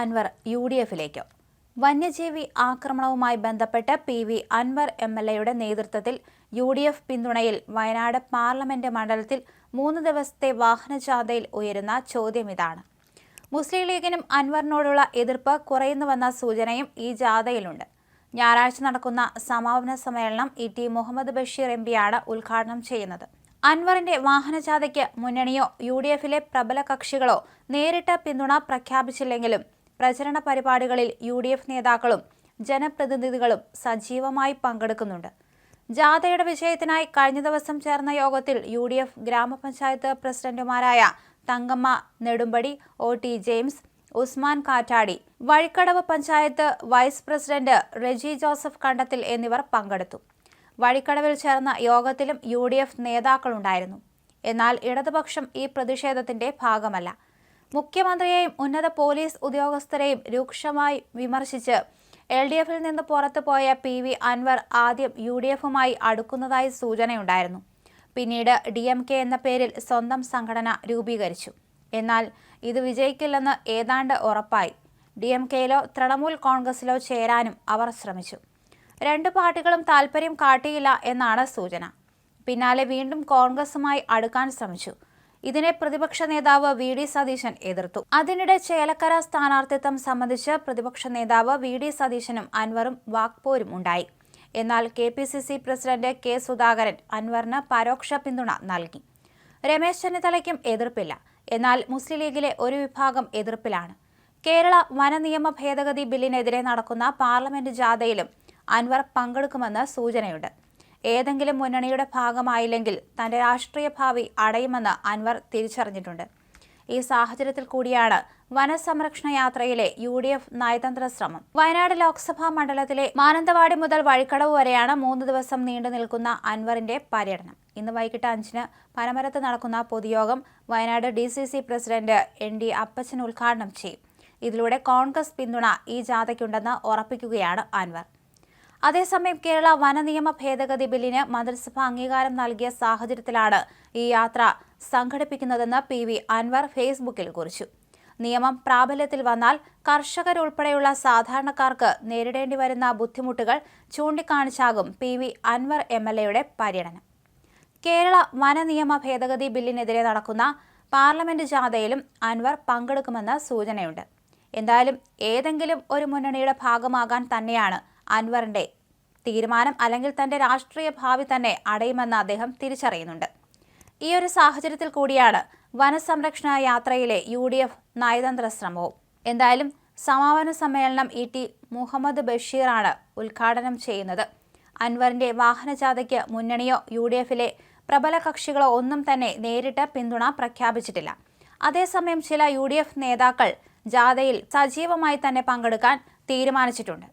Anwar U D എഫിലേക്ക്. വന്യജീവി ആക്രമണവുമായി ബന്ധപ്പെട്ട് P V Anvar M L എയുടെ നേതൃത്വത്തിൽ യു ഡി എഫ് പിന്തുണയിൽ വയനാട് പാർലമെന്റ് മണ്ഡലത്തിൽ മൂന്ന് ദിവസത്തെ വാഹനജാഥയിൽ ഉയരുന്ന ചോദ്യം ഇതാണ്. മുസ്ലിം ലീഗിനും അൻവറിനോടുള്ള എതിർപ്പ് കുറയുന്നുവെന്ന സൂചനയും ഈ ജാഥയിലുണ്ട്. ഞായറാഴ്ച നടക്കുന്ന സമാപന സമ്മേളനം E T Muhammad Basheer M പിയാണ് ഉദ്ഘാടനം ചെയ്യുന്നത്. അൻവറിന്റെ വാഹനജാഥയ്ക്ക് മുന്നണിയോ യു ഡി എഫിലെ പ്രബല കക്ഷികളോ നേരിട്ട് പിന്തുണ പ്രഖ്യാപിച്ചില്ലെങ്കിലും പ്രചരണ പരിപാടികളിൽ യു ഡി എഫ് നേതാക്കളും ജനപ്രതിനിധികളും സജീവമായി പങ്കെടുക്കുന്നുണ്ട്. ജാഥയുടെ വിജയത്തിനായി കഴിഞ്ഞ ദിവസം ചേർന്ന യോഗത്തിൽ യു ഡി എഫ് ഗ്രാമപഞ്ചായത്ത് പ്രസിഡന്റുമാരായ Thankamma Nedumpadi O T James Usman Kattadi Vazhikkadavu panchayat vice president Reji Joseph Kandathil എന്നിവർ പങ്കെടുത്തു. വഴിക്കടവിൽ ചേർന്ന യോഗത്തിലും യു ഡി എഫ് നേതാക്കളുണ്ടായിരുന്നു. എന്നാൽ ഇടതുപക്ഷം ഈ പ്രതിഷേധത്തിന്റെ ഭാഗമല്ല. മുഖ്യമന്ത്രിയെയും ഉന്നത പോലീസ് ഉദ്യോഗസ്ഥരെയും രൂക്ഷമായി വിമർശിച്ച് എൽ ഡി എഫിൽ നിന്ന് പുറത്തുപോയ പി വി അൻവർ ആദ്യം യു ഡി എഫുമായി അടുക്കുന്നതായി സൂചനയുണ്ടായിരുന്നു. പിന്നീട് ഡി എം കെ എന്ന പേരിൽ സ്വന്തം സംഘടന രൂപീകരിച്ചു. എന്നാൽ ഇത് വിജയിക്കില്ലെന്ന് ഏതാണ്ട് ഉറപ്പായി. ഡി എം കെയിലോ തൃണമൂൽ കോൺഗ്രസിലോ ചേരാനും അവർ ശ്രമിച്ചു. രണ്ട് പാർട്ടികളും താൽപ്പര്യം കാട്ടിയില്ല എന്നാണ് സൂചന. പിന്നാലെ വീണ്ടും കോൺഗ്രസുമായി അടുക്കാൻ ശ്രമിച്ചു. ഇതിനെ പ്രതിപക്ഷ നേതാവ് വി ഡി സതീശൻ എതിർത്തു. അതിനിടെ ചേലക്കര സ്ഥാനാർത്ഥിത്വം സംബന്ധിച്ച് പ്രതിപക്ഷ നേതാവ് വി ഡി സതീശനും അൻവറും വാക്പോരും ഉണ്ടായി. എന്നാൽ K P C C president K Sudhakaran അൻവറിന് പരോക്ഷ പിന്തുണ നൽകി. രമേശ് ചെന്നിത്തലയ്ക്കും എതിർപ്പില്ല. എന്നാൽ മുസ്ലിം ലീഗിലെ ഒരു വിഭാഗം എതിർപ്പിലാണ്. കേരള വനനിയമ ഭേദഗതി ബില്ലിനെതിരെ നടക്കുന്ന പാർലമെന്റ് ജാഥയിലും അൻവർ പങ്കെടുക്കുമെന്ന് സൂചനയുണ്ട്. ഏതെങ്കിലും മുന്നണിയുടെ ഭാഗമായില്ലെങ്കിൽ തന്റെ രാഷ്ട്രീയ ഭാവി അടയുമെന്ന് അൻവർ തിരിച്ചറിഞ്ഞിട്ടുണ്ട്. ഈ സാഹചര്യത്തിൽ കൂടിയാണ് വനസംരക്ഷണ യാത്രയിലെ യു ഡി എഫ് നയതന്ത്ര ശ്രമം. വയനാട് ലോക്സഭാ മണ്ഡലത്തിലെ മാനന്തവാടി മുതൽ വഴിക്കടവ് വരെയാണ് മൂന്ന് ദിവസം നീണ്ടു നിൽക്കുന്ന അൻവറിന്റെ പര്യടനം. ഇന്ന് വൈകിട്ട് അഞ്ചിന് പനമരത്ത് നടക്കുന്ന പൊതുയോഗം Wayanad D C C president N D Appachan ഉദ്ഘാടനം ചെയ്യും. ഇതിലൂടെ കോൺഗ്രസ് പിന്തുണ ഈ ജാഥയ്ക്കുണ്ടെന്ന് ഉറപ്പിക്കുകയാണ് അൻവർ. അതേസമയം കേരള വനനിയമ ഭേദഗതി ബില്ലിന് മന്ത്രിസഭ അംഗീകാരം നൽകിയ സാഹചര്യത്തിലാണ് ഈ യാത്ര സംഘടിപ്പിക്കുന്നതെന്ന് പി വി അൻവർ ഫേസ്ബുക്കിൽ കുറിച്ചു. നിയമം പ്രാബല്യത്തിൽ വന്നാൽ കർഷകരുൾപ്പെടെയുള്ള സാധാരണക്കാർക്ക് നേരിടേണ്ടി വരുന്ന ബുദ്ധിമുട്ടുകൾ ചൂണ്ടിക്കാണിച്ചാകും P V Anvar M L എയുടെ പര്യടനം. കേരള വനനിയമ ഭേദഗതി ബില്ലിനെതിരെ നടക്കുന്ന പാർലമെന്റ് ജാഥയിലും അൻവർ പങ്കെടുക്കുമെന്ന് സൂചനയുണ്ട്. എന്തായാലും ഏതെങ്കിലും ഒരു മുന്നണിയുടെ ഭാഗമാകാൻ തന്നെയാണ് അൻവറിന്റെ തീരുമാനം അല്ലെങ്കിൽ തന്റെ രാഷ്ട്രീയ ഭാവി തന്നെ അടയുമെന്ന് അദ്ദേഹം തിരിച്ചറിയുന്നുണ്ട്. ഈ ഒരു സാഹചര്യത്തിൽ കൂടിയാണ് വനസംരക്ഷണ യാത്രയിലെ യു ഡി എഫ് നയതന്ത്ര ശ്രമവും. എന്തായാലും സമാപന സമ്മേളനം ഇ ടി മുഹമ്മദ് ബഷീറാണ് ഉദ്ഘാടനം ചെയ്യുന്നത്. അൻവറിന്റെ വാഹനജാഥയ്ക്ക് മുന്നണിയോ യു ഡി എഫിലെ പ്രബല കക്ഷികളോ ഒന്നും തന്നെ നേരിട്ട് പിന്തുണ പ്രഖ്യാപിച്ചിട്ടില്ല. അതേസമയം ചില യു ഡി എഫ് നേതാക്കൾ ജാഥയിൽ സജീവമായി തന്നെ പങ്കെടുക്കാൻ തീരുമാനിച്ചിട്ടുണ്ട്.